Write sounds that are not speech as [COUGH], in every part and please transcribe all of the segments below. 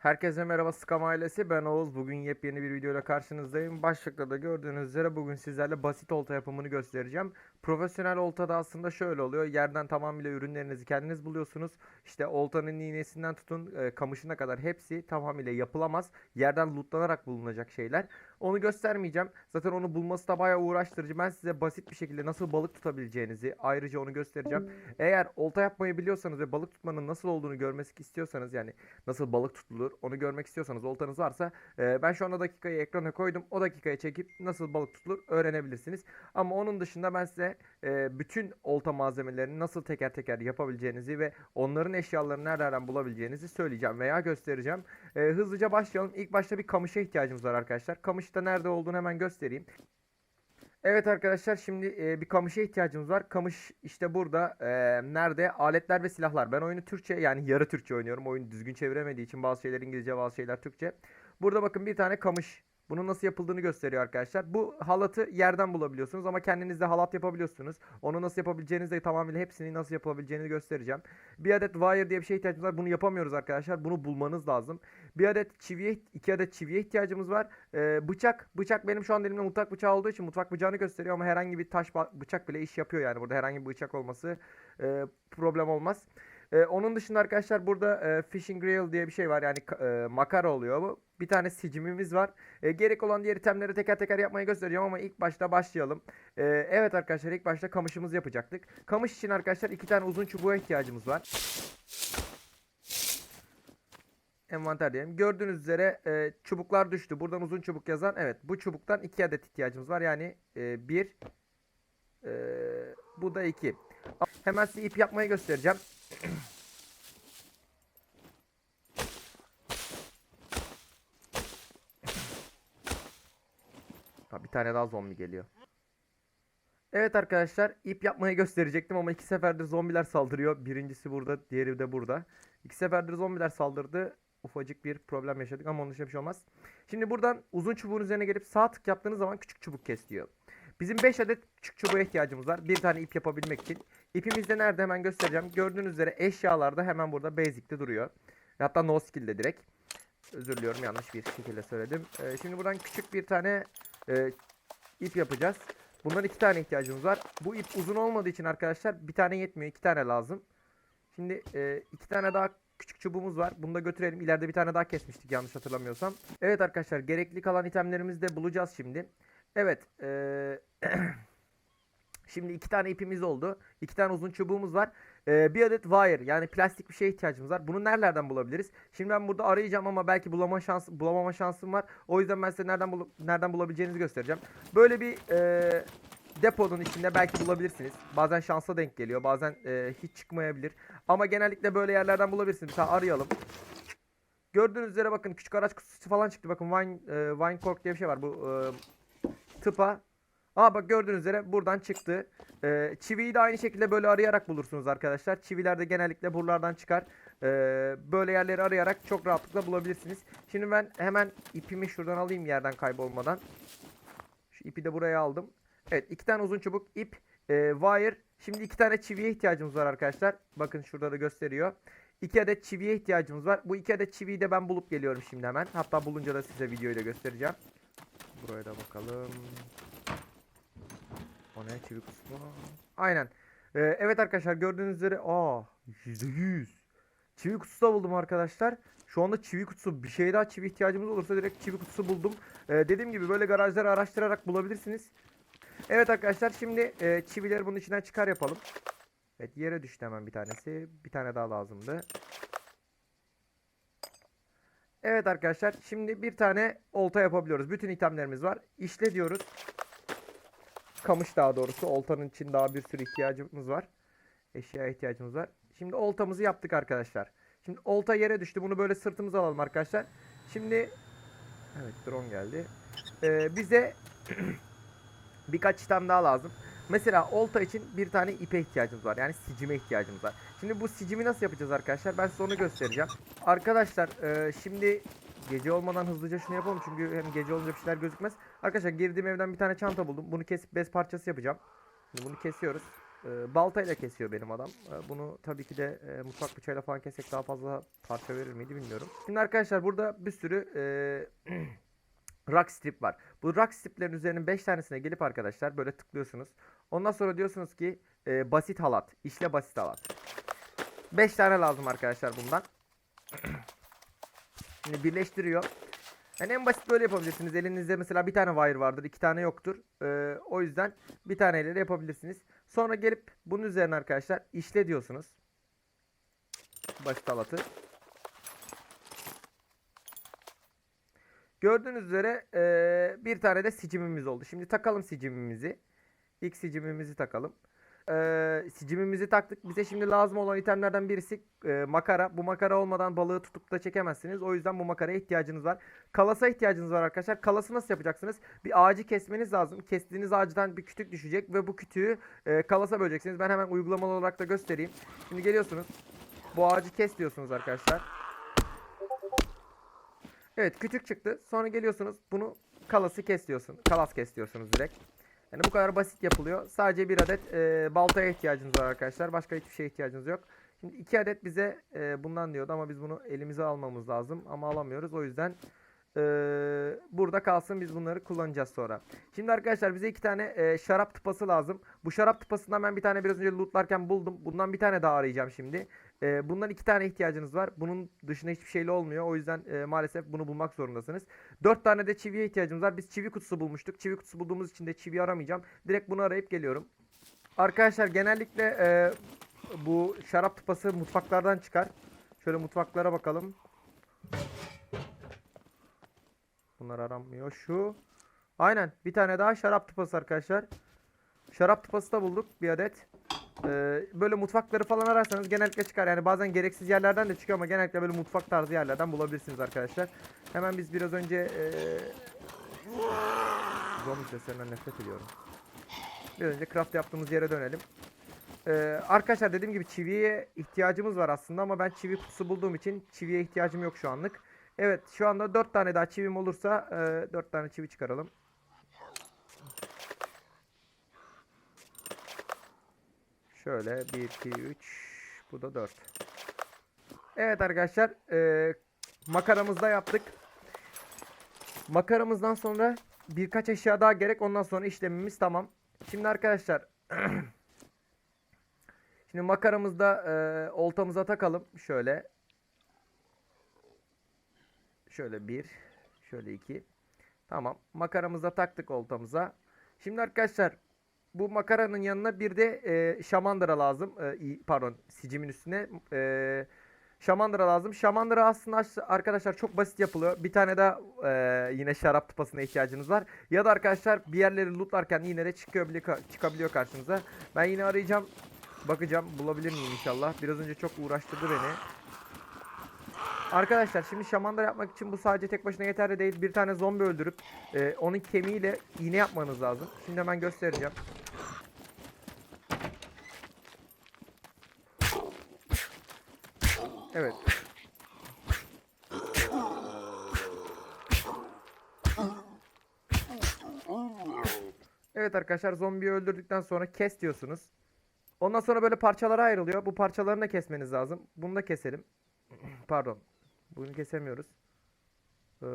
Herkese merhaba Skam ailesi. Ben Oğuz. Bugün yepyeni bir videoyla karşınızdayım. Başlıkta da gördüğünüz üzere bugün sizlerle basit olta yapımını göstereceğim. Profesyonel oltada aslında şöyle oluyor. Yerden tamamıyla ürünlerinizi kendiniz buluyorsunuz. İşte oltanın iğnesinden tutun e, kamışına kadar hepsi tamamıyla yapılamaz. Yerden lootlanarak bulunacak şeyler Onu göstermeyeceğim zaten onu bulması da bayağı uğraştırıcı Ben size basit bir şekilde nasıl balık tutabileceğinizi ayrıca onu göstereceğim Eğer olta yapmayı biliyorsanız ve balık tutmanın nasıl olduğunu görmesi istiyorsanız yani nasıl balık tutulur onu görmek istiyorsanız oltanız varsa e, ben şu anda dakikayı ekrana koydum. O dakikaya çekip nasıl balık tutulur öğrenebilirsiniz. Ama onun dışında ben size e, bütün olta malzemelerini nasıl teker teker yapabileceğinizi ve onların eşyalarını nereden bulabileceğinizi söyleyeceğim veya göstereceğim. E, hızlıca başlayalım. İlk başta bir kamışa ihtiyacımız var arkadaşlar. Kamışta nerede olduğunu hemen göstereyim. Evet arkadaşlar şimdi e, bir kamışa ihtiyacımız var. Kamış işte burada. E, nerede? Aletler ve silahlar. Ben oyunu Türkçe yani yarı Türkçe oynuyorum. Oyunu düzgün çeviremediği için bazı şeyler İngilizce bazı şeyler Türkçe. Burada bakın bir tane kamış. Bunun nasıl yapıldığını gösteriyor arkadaşlar. Bu halatı yerden bulabiliyorsunuz ama kendiniz de halat yapabiliyorsunuz. Onu nasıl yapabileceğinizi de tamamıyla hepsini nasıl yapabileceğini göstereceğim. Bir adet wire diye bir şeye ihtiyacımız var. Bunu yapamıyoruz arkadaşlar. Bunu bulmanız lazım. Bir adet çiviye, iki adet çiviye ihtiyacımız var. Ee, bıçak. Bıçak benim şu an elimde mutfak bıçağı olduğu için mutfak bıçağını gösteriyor ama herhangi bir taş bıçak bile iş yapıyor yani. Burada herhangi bir bıçak olması e, problem olmaz. Ee, onun dışında arkadaşlar burada e, fishing reel diye bir şey var yani e, makara oluyor bu. Bir tane sicimimiz var. E, gerek olan diğer itemleri teker teker yapmayı göstereceğim ama ilk başta başlayalım. E, evet arkadaşlar ilk başta kamışımızı yapacaktık. Kamış için arkadaşlar iki tane uzun çubuğa ihtiyacımız var. Envanter diyelim. Gördüğünüz üzere e, çubuklar düştü. Buradan uzun çubuk yazan. Evet bu çubuktan iki adet ihtiyacımız var. Yani e, bir e, bu da iki. Hemen size ip yapmayı göstereceğim. Bir tane daha zombi geliyor. Evet arkadaşlar ip yapmayı gösterecektim ama iki seferdir zombiler saldırıyor. Birincisi burada diğeri de burada. İki seferdir zombiler saldırdı. Ufacık bir problem yaşadık ama onun dışında bir şey olmaz. Şimdi buradan uzun çubuğun üzerine gelip sağ tık yaptığınız zaman küçük çubuk kes diyor. Bizim 5 adet küçük çubuğa ihtiyacımız var. Bir tane ip yapabilmek için. İpimiz de nerede hemen göstereceğim. Gördüğünüz üzere eşyalarda hemen burada basic'te duruyor. Hatta no skill'de direkt. Özür diliyorum yanlış bir şekilde söyledim. Ee, şimdi buradan küçük bir tane e, ip yapacağız. Bundan iki tane ihtiyacımız var. Bu ip uzun olmadığı için arkadaşlar bir tane yetmiyor. iki tane lazım. Şimdi e, iki tane daha küçük çubuğumuz var. Bunu da götürelim. İleride bir tane daha kesmiştik yanlış hatırlamıyorsam. Evet arkadaşlar gerekli kalan itemlerimizi de bulacağız şimdi. Evet. E, [CLEARS THROAT] şimdi iki tane ipimiz oldu. İki tane uzun çubuğumuz var. E, bir adet wire yani plastik bir şeye ihtiyacımız var. Bunu nerelerden bulabiliriz? Şimdi ben burada arayacağım ama belki bulama şansı bulamama şansım var. O yüzden ben size nereden bul nereden bulabileceğinizi göstereceğim. Böyle bir e, deponun içinde belki bulabilirsiniz. Bazen şansa denk geliyor. Bazen e, hiç çıkmayabilir. Ama genellikle böyle yerlerden bulabilirsiniz. Mesela arayalım. Gördüğünüz üzere bakın küçük araç kutusu falan çıktı. Bakın wine, e, wine cork diye bir şey var. Bu e, tıpa. Aa bak gördüğünüz üzere buradan çıktı. E, çiviyi de aynı şekilde böyle arayarak bulursunuz arkadaşlar. Çiviler de genellikle buralardan çıkar. E, böyle yerleri arayarak çok rahatlıkla bulabilirsiniz. Şimdi ben hemen ipimi şuradan alayım yerden kaybolmadan. Şu ipi de buraya aldım. Evet iki tane uzun çubuk ip e, wire. Şimdi iki tane çiviye ihtiyacımız var arkadaşlar. Bakın şurada da gösteriyor. İki adet çiviye ihtiyacımız var. Bu iki adet çiviyi de ben bulup geliyorum şimdi hemen. Hatta bulunca da size videoyla göstereceğim. Buraya da bakalım. O ne çivi kutusu? Aynen. Ee, evet arkadaşlar gördüğünüz üzere aa %100. Çivi kutusu da buldum arkadaşlar. Şu anda çivi kutusu bir şey daha çivi ihtiyacımız olursa direkt çivi kutusu buldum. Ee, dediğim gibi böyle garajları araştırarak bulabilirsiniz. Evet arkadaşlar şimdi e, çivileri bunun içinden çıkar yapalım. Evet yere düştü hemen bir tanesi. Bir tane daha lazımdı. Evet arkadaşlar şimdi bir tane olta yapabiliyoruz. Bütün itemlerimiz var. İşle diyoruz. Kamış daha doğrusu. Oltanın için daha bir sürü ihtiyacımız var. Eşya ihtiyacımız var. Şimdi oltamızı yaptık arkadaşlar. Şimdi olta yere düştü. Bunu böyle sırtımıza alalım arkadaşlar. Şimdi evet drone geldi. Ee, bize birkaç item daha lazım. Mesela olta için bir tane ipe ihtiyacımız var. Yani sicime ihtiyacımız var. Şimdi bu sicimi nasıl yapacağız arkadaşlar? Ben size onu göstereceğim. Arkadaşlar e, şimdi gece olmadan hızlıca şunu yapalım. Çünkü hem gece olunca bir şeyler gözükmez. Arkadaşlar girdiğim evden bir tane çanta buldum. Bunu kesip bez parçası yapacağım. Şimdi bunu kesiyoruz. E, baltayla kesiyor benim adam. E, bunu tabii ki de e, mutfak bıçağıyla falan kessek daha fazla parça verir miydi bilmiyorum. Şimdi arkadaşlar burada bir sürü e, [CLEARS THROAT] rock strip var. Bu rock striplerin üzerinin 5 tanesine gelip arkadaşlar böyle tıklıyorsunuz. Ondan sonra diyorsunuz ki e, basit halat. işle basit halat. 5 tane lazım arkadaşlar bundan. [CLEARS THROAT] Şimdi birleştiriyor. Yani en basit böyle yapabilirsiniz. Elinizde mesela bir tane wire vardır, iki tane yoktur. Ee, o yüzden bir taneyle de yapabilirsiniz. Sonra gelip bunun üzerine arkadaşlar işle diyorsunuz. Basit halatı. Gördüğünüz üzere eee, bir tane de sicimimiz oldu. Şimdi takalım sicimimizi. İlk sicimimizi takalım. Eee, sicimimizi taktık. Bize şimdi lazım olan itemlerden birisi eee, makara. Bu makara olmadan balığı tutup da çekemezsiniz. O yüzden bu makaraya ihtiyacınız var. Kalasa ihtiyacınız var arkadaşlar. Kalası nasıl yapacaksınız? Bir ağacı kesmeniz lazım. Kestiğiniz ağaçtan bir kütük düşecek ve bu kütüğü eee, kalasa böleceksiniz. Ben hemen uygulamalı olarak da göstereyim. Şimdi geliyorsunuz. Bu ağacı kes diyorsunuz arkadaşlar. Evet kütük çıktı. Sonra geliyorsunuz bunu kalası kes diyorsun. Kalas kes diyorsunuz direkt. Yani bu kadar basit yapılıyor. Sadece bir adet e, baltaya ihtiyacınız var arkadaşlar. Başka hiçbir şeye ihtiyacınız yok. Şimdi iki adet bize e, bundan diyordu ama biz bunu elimize almamız lazım. Ama alamıyoruz. O yüzden e, burada kalsın. Biz bunları kullanacağız sonra. Şimdi arkadaşlar bize iki tane e, şarap tıpası lazım. Bu şarap tıpasından ben bir tane biraz önce lootlarken buldum. Bundan bir tane daha arayacağım şimdi. E, bundan iki tane ihtiyacınız var. Bunun dışında hiçbir şeyle olmuyor. O yüzden e, maalesef bunu bulmak zorundasınız. Dört tane de çiviye ihtiyacımız var. Biz çivi kutusu bulmuştuk. Çivi kutusu bulduğumuz için de çivi aramayacağım. Direkt bunu arayıp geliyorum. Arkadaşlar genellikle e, bu şarap tıpası mutfaklardan çıkar. Şöyle mutfaklara bakalım. Bunlar aranmıyor. Şu. Aynen. Bir tane daha şarap tıpası arkadaşlar. Şarap tıpası da bulduk. Bir adet. Ee, böyle mutfakları falan ararsanız genellikle çıkar. Yani bazen gereksiz yerlerden de çıkıyor ama genellikle böyle mutfak tarzı yerlerden bulabilirsiniz arkadaşlar. Hemen biz biraz önce ee... zombi seslerinden nefret ediyorum. Biraz önce craft yaptığımız yere dönelim. Ee, arkadaşlar dediğim gibi çiviye ihtiyacımız var aslında ama ben çivi kutusu bulduğum için çiviye ihtiyacım yok şu anlık. Evet şu anda 4 tane daha çivim olursa ee, 4 tane çivi çıkaralım. Şöyle 1, 2, 3. Bu da 4. Evet arkadaşlar. eee makaramızda yaptık. Makaramızdan sonra birkaç eşya daha gerek. Ondan sonra işlemimiz tamam. Şimdi arkadaşlar. [CLEARS THROAT] Şimdi makaramızda eee oltamıza takalım. Şöyle. Şöyle bir. Şöyle iki. Tamam. Makaramıza taktık oltamıza. Şimdi arkadaşlar bu makaranın yanına bir de e, şamandıra lazım. E, pardon, sicimin üstüne e, şamandıra lazım. Şamandıra aslında aş- arkadaşlar çok basit yapılıyor. Bir tane daha e, yine şarap tıpasına ihtiyacınız var. Ya da arkadaşlar bir yerleri lootlarken yine de çıkıyor çıkabiliyor karşınıza. Ben yine arayacağım. Bakacağım bulabilir miyim inşallah. Biraz önce çok uğraştırdı beni. Arkadaşlar şimdi şamandıra yapmak için bu sadece tek başına yeterli değil. Bir tane zombi öldürüp e, onun kemiğiyle iğne yapmanız lazım. Şimdi hemen göstereceğim. Evet. Evet arkadaşlar zombiyi öldürdükten sonra kes diyorsunuz. Ondan sonra böyle parçalara ayrılıyor. Bu parçalarını da kesmeniz lazım. Bunu da keselim. [CLEARS THROAT] Pardon. Bunu kesemiyoruz. Ee,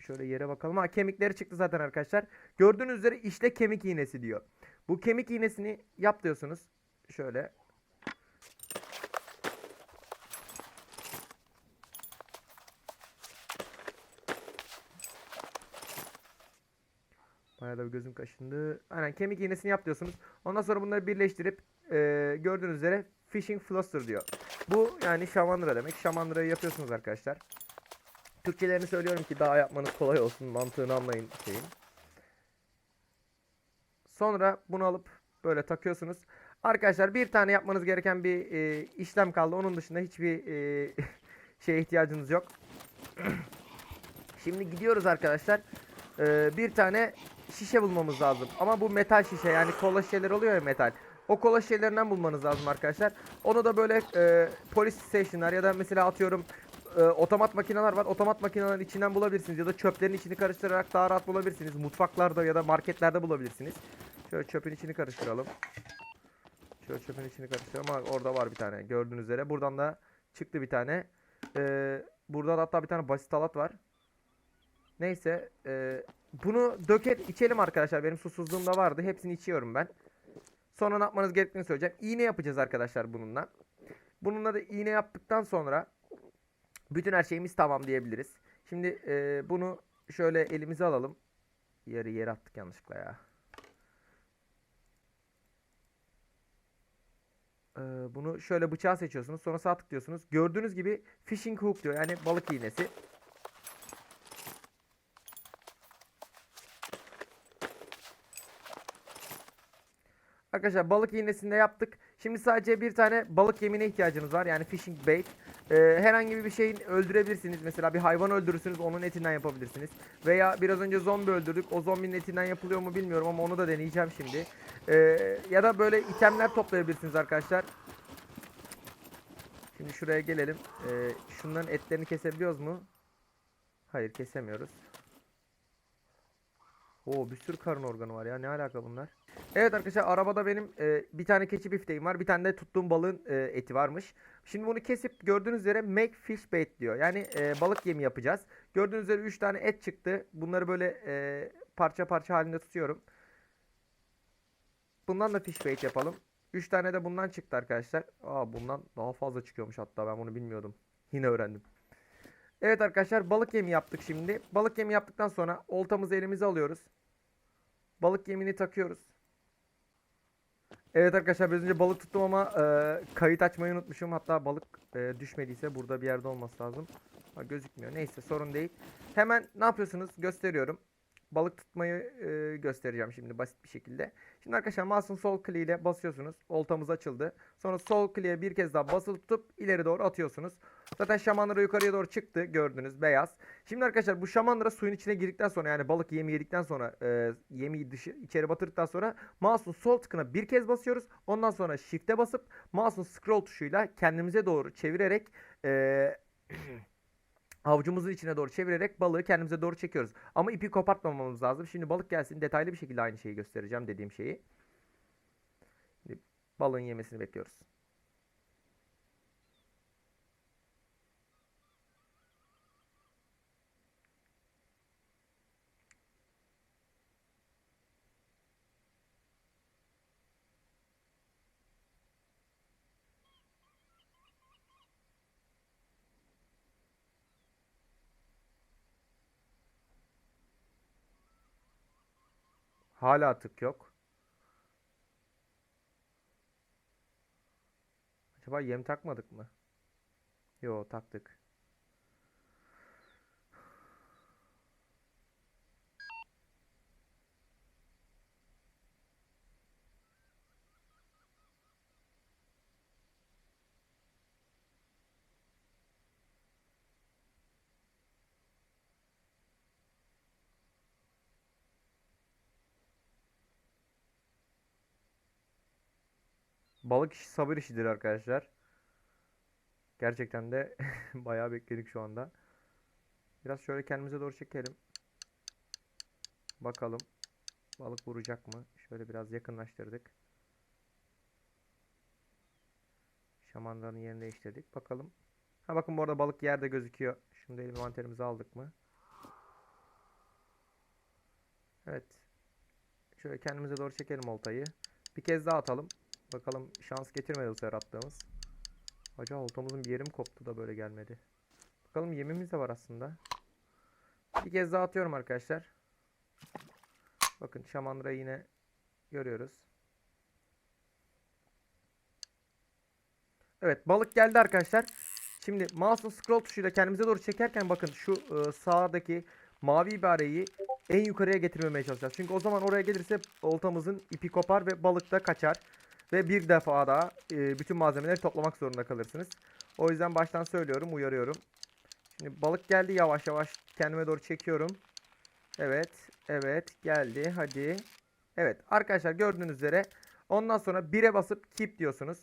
şöyle yere bakalım. Ha kemikleri çıktı zaten arkadaşlar. Gördüğünüz üzere işte kemik iğnesi diyor. Bu kemik iğnesini yap diyorsunuz. Şöyle. Bayağı da bir gözüm kaşındı. Aynen kemik iğnesini yap diyorsunuz. Ondan sonra bunları birleştirip e, gördüğünüz üzere fishing fluster diyor. Bu yani şamandıra demek. Şamandırayı yapıyorsunuz arkadaşlar. Türkçelerini söylüyorum ki daha yapmanız kolay olsun. Mantığını anlayın şeyin. Sonra bunu alıp böyle takıyorsunuz. Arkadaşlar bir tane yapmanız gereken bir e, işlem kaldı. Onun dışında hiçbir e, [LAUGHS] şeye ihtiyacınız yok. [CLEARS THROAT] Şimdi gidiyoruz arkadaşlar. Ee, bir tane şişe bulmamız lazım. Ama bu metal şişe yani kola şişeleri oluyor ya metal. O kola şişelerinden bulmanız lazım arkadaşlar. Onu da böyle e, polis stationlar ya da mesela atıyorum e, otomat makineler var. Otomat makinelerin içinden bulabilirsiniz ya da çöplerin içini karıştırarak daha rahat bulabilirsiniz. Mutfaklarda ya da marketlerde bulabilirsiniz. Şöyle çöpün içini karıştıralım. Şöyle çöpün içini karıştırıyorum ama orada var bir tane gördüğünüz üzere. Buradan da çıktı bir tane. Ee, burada da hatta bir tane basit alat var. Neyse. ee, bunu döker içelim arkadaşlar. Benim susuzluğum da vardı. Hepsini içiyorum ben. Sonra ne yapmanız gerektiğini söyleyeceğim. İğne yapacağız arkadaşlar bununla. Bununla da iğne yaptıktan sonra bütün her şeyimiz tamam diyebiliriz. Şimdi ee, bunu şöyle elimize alalım. Yarı yere attık yanlışlıkla ya. Ee, bunu şöyle bıçağı seçiyorsunuz. Sonra sağ tıklıyorsunuz. Gördüğünüz gibi fishing hook diyor. Yani balık iğnesi. Arkadaşlar balık iğnesini yaptık. Şimdi sadece bir tane balık yemine ihtiyacınız var. Yani fishing bait. Ee, herhangi bir şeyin öldürebilirsiniz. Mesela bir hayvan öldürürsünüz onun etinden yapabilirsiniz. Veya biraz önce zombi öldürdük. O zombinin etinden yapılıyor mu bilmiyorum ama onu da deneyeceğim şimdi. Ee, ya da böyle itemler toplayabilirsiniz arkadaşlar. Şimdi şuraya gelelim. Ee, şunların etlerini kesebiliyoruz mu? Hayır kesemiyoruz. Oo bir sürü karın organı var ya ne alaka bunlar? Evet arkadaşlar arabada benim e, bir tane keçi bifteğim var. Bir tane de tuttuğum balığın e, eti varmış. Şimdi bunu kesip gördüğünüz üzere make fish bait diyor. Yani e, balık yemi yapacağız. Gördüğünüz üzere 3 tane et çıktı. Bunları böyle e, parça parça halinde tutuyorum. Bundan da fish bait yapalım. 3 tane de bundan çıktı arkadaşlar. Aa bundan daha fazla çıkıyormuş hatta ben bunu bilmiyordum. Yine öğrendim. Evet arkadaşlar balık yemi yaptık şimdi. Balık yemi yaptıktan sonra oltamızı elimize alıyoruz. Balık yemini takıyoruz. Evet arkadaşlar biraz önce balık tuttum ama e, kayıt açmayı unutmuşum. Hatta balık e, düşmediyse burada bir yerde olması lazım. Ha, gözükmüyor. Neyse sorun değil. Hemen ne yapıyorsunuz gösteriyorum. Balık tutmayı e, göstereceğim şimdi basit bir şekilde. Şimdi arkadaşlar mouse'un sol kliği ile basıyorsunuz. Oltamız açıldı. Sonra sol kliğe bir kez daha basılı tutup ileri doğru atıyorsunuz. Zaten şamandıra yukarıya doğru çıktı gördünüz beyaz. Şimdi arkadaşlar bu şamandıra suyun içine girdikten sonra yani balık yemi yedikten sonra e, yemi dışı içeri batırdıktan sonra mouse'un sol tıkına bir kez basıyoruz. Ondan sonra shift'e basıp mouse'un scroll tuşuyla kendimize doğru çevirerek e, avucumuzun içine doğru çevirerek balığı kendimize doğru çekiyoruz. Ama ipi kopartmamamız lazım. Şimdi balık gelsin detaylı bir şekilde aynı şeyi göstereceğim dediğim şeyi. Şimdi balığın yemesini bekliyoruz. Hala tık yok. Acaba yem takmadık mı? Yo taktık. Balık işi sabır işidir arkadaşlar. Gerçekten de [LAUGHS] bayağı bekledik şu anda. Biraz şöyle kendimize doğru çekelim. Bakalım. Balık vuracak mı? Şöyle biraz yakınlaştırdık. Şamanların yerini değiştirdik. Bakalım. Ha bakın bu arada balık yerde gözüküyor. Şunu da envanterimize aldık mı? Evet. Şöyle kendimize doğru çekelim oltayı. Bir kez daha atalım. Bakalım şans getirmedi bu sefer attığımız. Acaba oltamızın bir yeri mi koptu da böyle gelmedi. Bakalım yemimiz de var aslında. Bir kez daha atıyorum arkadaşlar. Bakın şamandırayı yine görüyoruz. Evet balık geldi arkadaşlar. Şimdi mouse'un scroll tuşuyla kendimize doğru çekerken bakın şu e, sağdaki mavi ibareyi en yukarıya getirmemeye çalışacağız. Çünkü o zaman oraya gelirse oltamızın ipi kopar ve balık da kaçar. Ve bir defa daha e, bütün malzemeleri toplamak zorunda kalırsınız. O yüzden baştan söylüyorum, uyarıyorum. Şimdi balık geldi yavaş yavaş kendime doğru çekiyorum. Evet, evet geldi. Hadi. Evet arkadaşlar gördüğünüz üzere ondan sonra 1'e basıp keep diyorsunuz.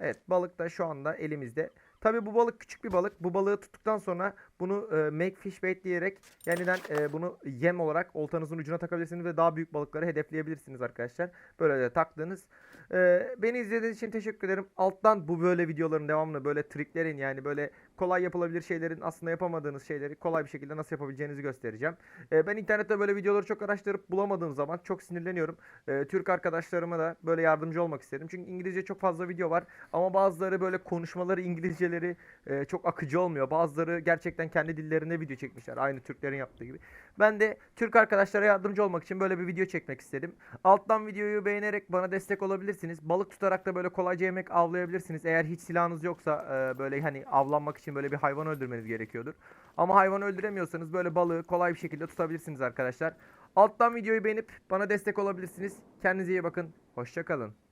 Evet balık da şu anda elimizde. Tabi bu balık küçük bir balık. Bu balığı tuttuktan sonra bunu e, make fish bait diyerek yeniden e, bunu yem olarak oltanızın ucuna takabilirsiniz ve daha büyük balıkları hedefleyebilirsiniz arkadaşlar. Böyle de taktığınız. E, beni izlediğiniz için teşekkür ederim. Alttan bu böyle videoların devamını böyle triklerin yani böyle kolay yapılabilir şeylerin aslında yapamadığınız şeyleri kolay bir şekilde nasıl yapabileceğinizi göstereceğim. E, ben internette böyle videoları çok araştırıp bulamadığım zaman çok sinirleniyorum. E, Türk arkadaşlarıma da böyle yardımcı olmak istedim. Çünkü İngilizce çok fazla video var ama bazıları böyle konuşmaları İngilizceleri e, çok akıcı olmuyor. Bazıları gerçekten kendi dillerinde video çekmişler. Aynı Türklerin yaptığı gibi. Ben de Türk arkadaşlara yardımcı olmak için böyle bir video çekmek istedim. Alttan videoyu beğenerek bana destek olabilirsiniz. Balık tutarak da böyle kolayca yemek avlayabilirsiniz. Eğer hiç silahınız yoksa e, böyle hani avlanmak için böyle bir hayvan öldürmeniz gerekiyordur. Ama hayvan öldüremiyorsanız böyle balığı kolay bir şekilde tutabilirsiniz arkadaşlar. Alttan videoyu beğenip bana destek olabilirsiniz. Kendinize iyi bakın. Hoşçakalın.